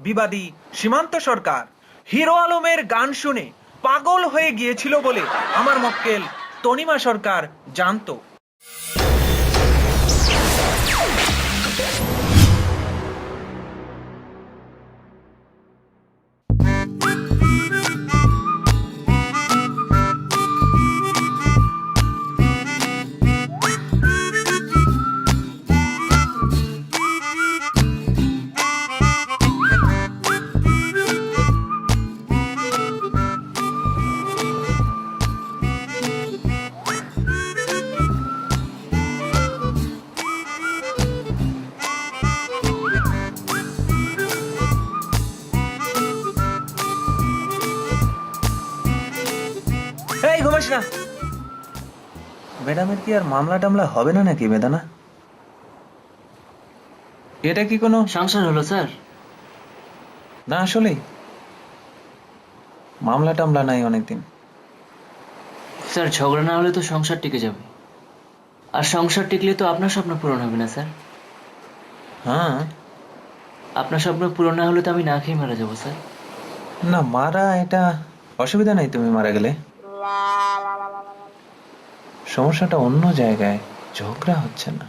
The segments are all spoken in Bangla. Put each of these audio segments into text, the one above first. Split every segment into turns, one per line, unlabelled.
বিবাদী সীমান্ত সরকার। হিরো আলমের গান শুনে পাগল হয়ে গিয়েছিল বলে আমার মক্কেল তনিমা সরকার জানতো। ম্যাডামের কি আর মামলা টামলা হবে না নাকি বেদানা? এটা কি কোনো
সংসার হলো স্যার।
না আসলেই। মামলা টামলা নাই অনেকদিন।
স্যার ঝগড়া না হলে তো সংসার টিকে যাবে। আর সংসার টিকলে তো আপনার স্বপ্ন পূরণ হবে না স্যার।
হ্যাঁ।
আপনার স্বপ্ন পূরণ না হলে তো আমি না খেয়ে মারা যাব স্যার।
না মারা এটা অসুবিধা নাই তুমি মারা গেলে। সমস্যাটা অন্য জায়গায়, ঝগড়া হচ্ছে না।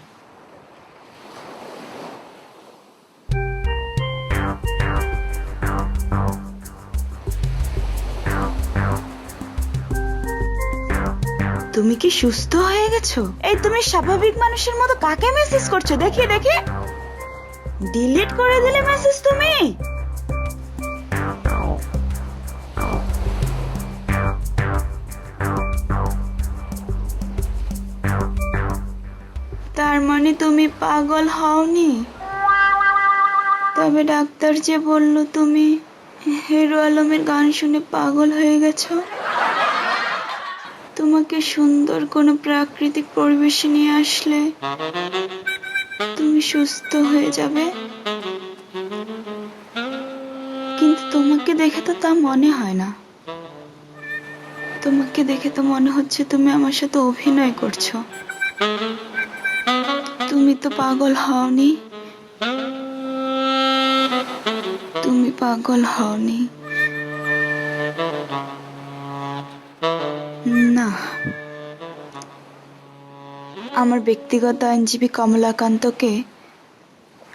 তুমি কি সুস্থ হয়ে গেছো? এই তুমি স্বাভাবিক মানুষের মতো কাকে মেসেজ করছ? দেখি দেখি। ডিলিট করে দিলে মেসেজ তুমি? তার মানে তুমি পাগল হওনি? তবে ডাক্তার যে বলল তুমি, হিরো আলমের গান শুনে পাগল হয়ে গেছো? তোমাকে সুন্দর কোনো প্রাকৃতিক পরিবেশে নিয়ে আসলে তুমি সুস্থ হয়ে যাবে? কিন্তু তোমাকে দেখে তো তা মনে হয় না। তোমাকে দেখে তো মনে হচ্ছে তুমি আমার সাথে অভিনয় করছ। তুমি তো পাগল হওনি। তুমি পাগল হওনি। না। আমার ব্যক্তিগত আইনজীবী কমলাকান্তকে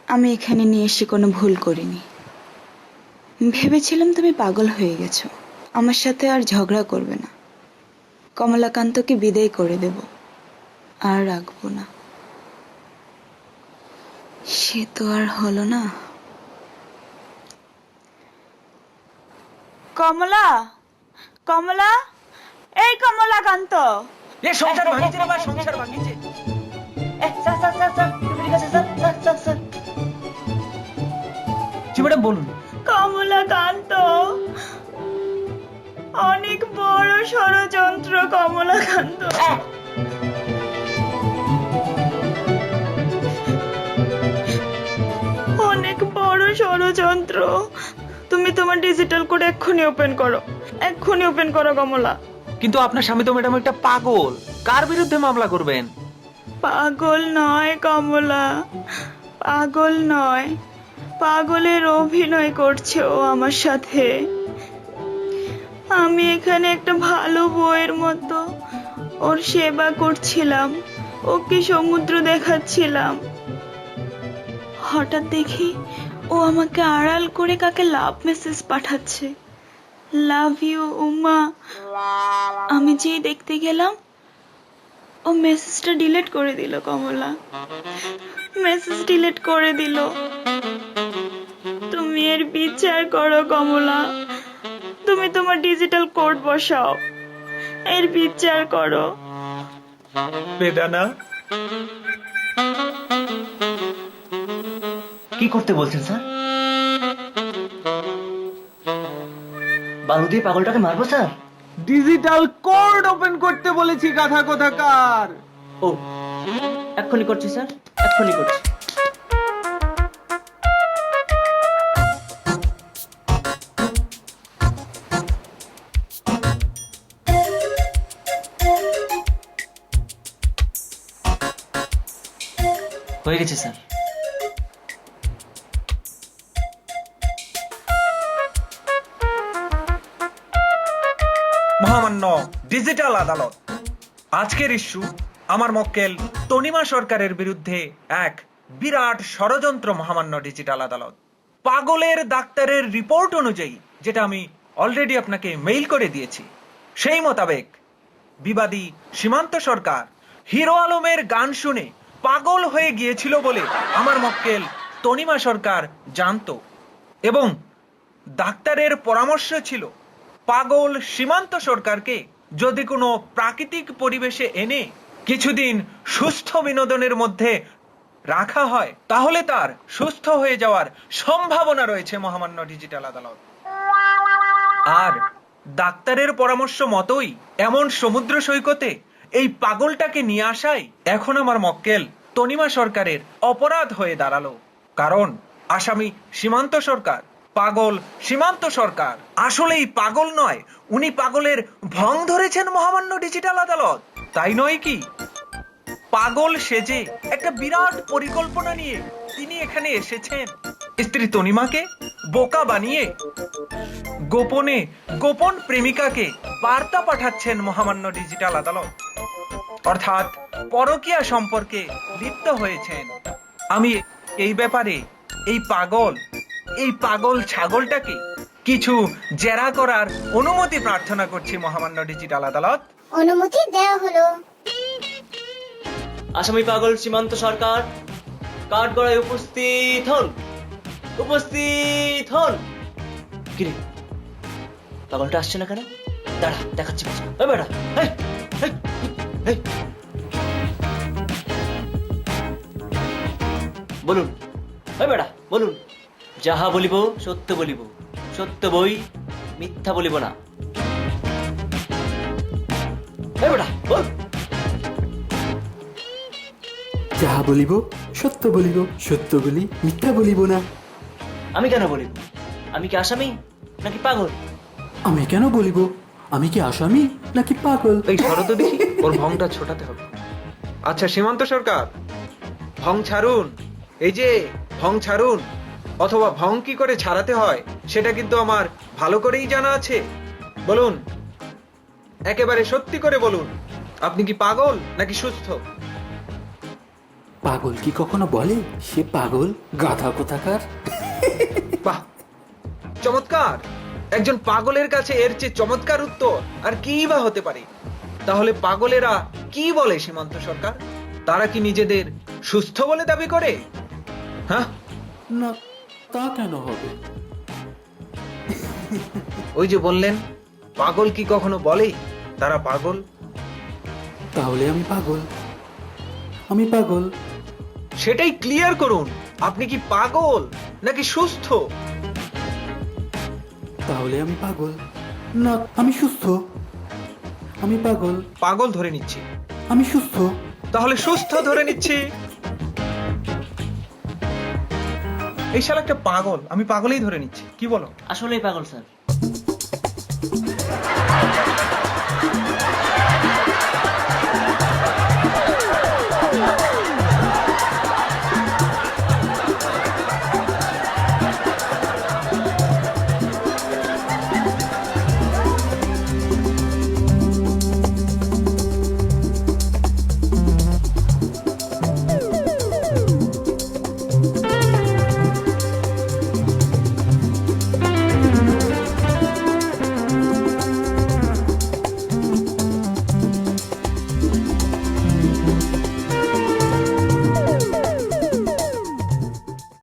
আমি এখানে নিয়ে এসে কোনো ভুল করিনি। ভেবেছিলাম তুমি পাগল হয়ে গেছো। আমার সাথে আর ঝগড়া করবে না। কমলাকান্তকে বিদায় করে দেব। আর রাখব না। সে তো আর হলো না। কমলা কমলা এই কমলাকান্ত
এ সংসার ভাঙিছে রে বা সংসার ভাঙিছে?
এ, স্যার, স্যার, স্যার, স্যার, একটু ঠিক আছে, স্যার, স্যার, স্যার, স্যার।
জি ম্যাডাম বলুন
কমলাকান্ত অনেক বড় ষড়যন্ত্র কমলাকান্ত অনেক বড় ষড়যন্ত্র। তুমি তোমার ডিজিটাল কোড এক্ষুনি ওপেন করো। এক্ষুনি ওপেন করো কমলা।
কিন্তু আপনার স্বামী তো ম্যাডাম একটা পাগল। কার বিরুদ্ধে মামলা করবেন?
পাগল নয় কমলা। পাগল নয়। পাগলের অভিনয় করছে ও আমার সাথে। আমি এখানে একটা ভালো বইয়ের মতো ওর সেবা করছিলাম। ওকে সমুদ্র দেখাচ্ছিলাম। হঠাৎ দেখি ও আমাকে আড়াল করে কাকে লাভ মেসেজ পাঠাচ্ছে। Love you Uma. আমি যেই দেখতে গেলাম, ও মেসেজটা ডিলিট করে দিল কমলা। মেসেজ ডিলিট করে দিল। তুমি এর বিচার করো কমলা। তুমি তোমার ডিজিটাল কোড বসাও। এর বিচার করো।
বেদানা।
কি করতে বলছেন স্যার? বালু দিয়ে পাগলটাকে মারবো স্যার?
ডিজিটাল কোড ওপেন করতে বলেছি গাধা কোথাকার।
ও এক্ষুনি করছি স্যার এক্ষুনি করছি। হয়ে গেছে স্যার।
মহামান্য ডিজিটাল আদালত। আজকের ইস্যু, আমার মক্কেল তনিমা সরকারের বিরুদ্ধে এক বিরাট ষড়যন্ত্র মহামান্য ডিজিটাল আদালত। পাগলের ডাক্তারের রিপোর্ট অনুযায়ী, যেটা আমি অলরেডি আপনাকে মেইল করে দিয়েছি, সেই মোতাবেক বিবাদী সীমান্ত সরকার হিরো আলমের গান শুনে পাগল হয়ে গিয়েছিল বলে আমার মক্কেল তনিমা সরকার জানতো। এবং ডাক্তারের পরামর্শ ছিল পাগল সীমান্ত সরকারকে যদি কোনো প্রাকৃতিক পরিবেশে এনে কিছুদিন সুস্থ বিনোদনের মধ্যে রাখা হয়, তাহলে তার সুস্থ হয়ে যাওয়ার সম্ভাবনা রয়েছে মহামান্য ডিজিটাল আদালত। আর ডাক্তারের পরামর্শ মতোই এমন সমুদ্র সৈকতে এই পাগলটাকে নিয়ে আসাই এখন আমার মক্কেল তনিমা সরকারের অপরাধ হয়ে দাঁড়াল। কারণ আসামি সীমান্ত সরকার পাগল সীমান্ত সরকার। আসলেই পাগল নয়, উনি পাগলের ভং ধরেছেন মহামান্য ডিজিটাল আদালত। তাই নয় কি? পাগল সেজে একটা বিরাট পরিকল্পনা নিয়ে তিনি এখানে এসেছেন। স্ত্রী তনিমাকে বোকা বানিয়ে গোপনে, গোপন প্রেমিকাকে বার্তা পাঠাচ্ছেন মহামান্য ডিজিটাল আদালত। অর্থাৎ পরকীয়া সম্পর্কে লিপ্ত হয়েছেন। আমি এই ব্যাপারে এই পাগল এই পাগল ছাগলটাকে কিছু জেরা করার অনুমতি প্রার্থনা করছি মহামান্য ডিজিটাল আদালত।
অনুমতি দেওয়া হলো।
আসামি পাগল সীমান্ত সরকার কাঠগড়ায় উপস্থিত হন। উপস্থিত হন। কিরে পাগলটা আসছে না কেন? দাঁড়া দেখাচ্ছি বেটা এই, এই, এই। বলুন বেটা বলুন। যাহা বলিব সত্য বলিব। সত্য বই মিথ্যা বলিব না।
যাহা বলিব সত্য বলিব সত্য বলি মিথ্যা বলিব না।
আমি কেন বলিব? আমি কি আসামি নাকি পাগল?
আমি কেন বলিব? আমি কি আসামি নাকি পাগল?
এই শরত দেখি ওর ভংটা ছোটাতে হবে। আচ্ছা সীমান্ত সরকার ভং ছাড়ুন। এই যে ভং ছাড়ুন। অথবা ভং কি করে ছাড়াতে হয় সেটা কিন্তু আমার ভালো করেই জানা আছে। বলুন একেবারে সত্যি করে বলুন আপনি কি পাগল নাকি সুস্থ?
পাগল কি কখনো বলে? সে পাগল গাধা কোথাকার?
বাহ চমৎকার! একজন পাগলের কাছে এর চেয়ে চমৎকার উত্তর আর কি বা হতে পারে? তাহলে পাগলেরা কি বলে সীমান্ত সরকার? তারা কি নিজেদের সুস্থ বলে দাবি করে? হ্যাঁ?
না। তা কেন হবে?
ওই যে বললেন পাগল কি কখনো বলে? তারা পাগল।
তাহলে আমি পাগল। আমি পাগল।
সেটাই ক্লিয়ার করুন। আপনি কি পাগল নাকি সুস্থ?
তাহলে আমি পাগল। না আমি সুস্থ। আমি পাগল।
পাগল ধরে নিচ্ছি।
আমি সুস্থ।
তাহলে সুস্থ ধরে নিচ্ছি। এই শালা একটা পাগল আমি পাগলেই ধরে নিচ্ছি। কি বলো?
আসলেই পাগল স্যার।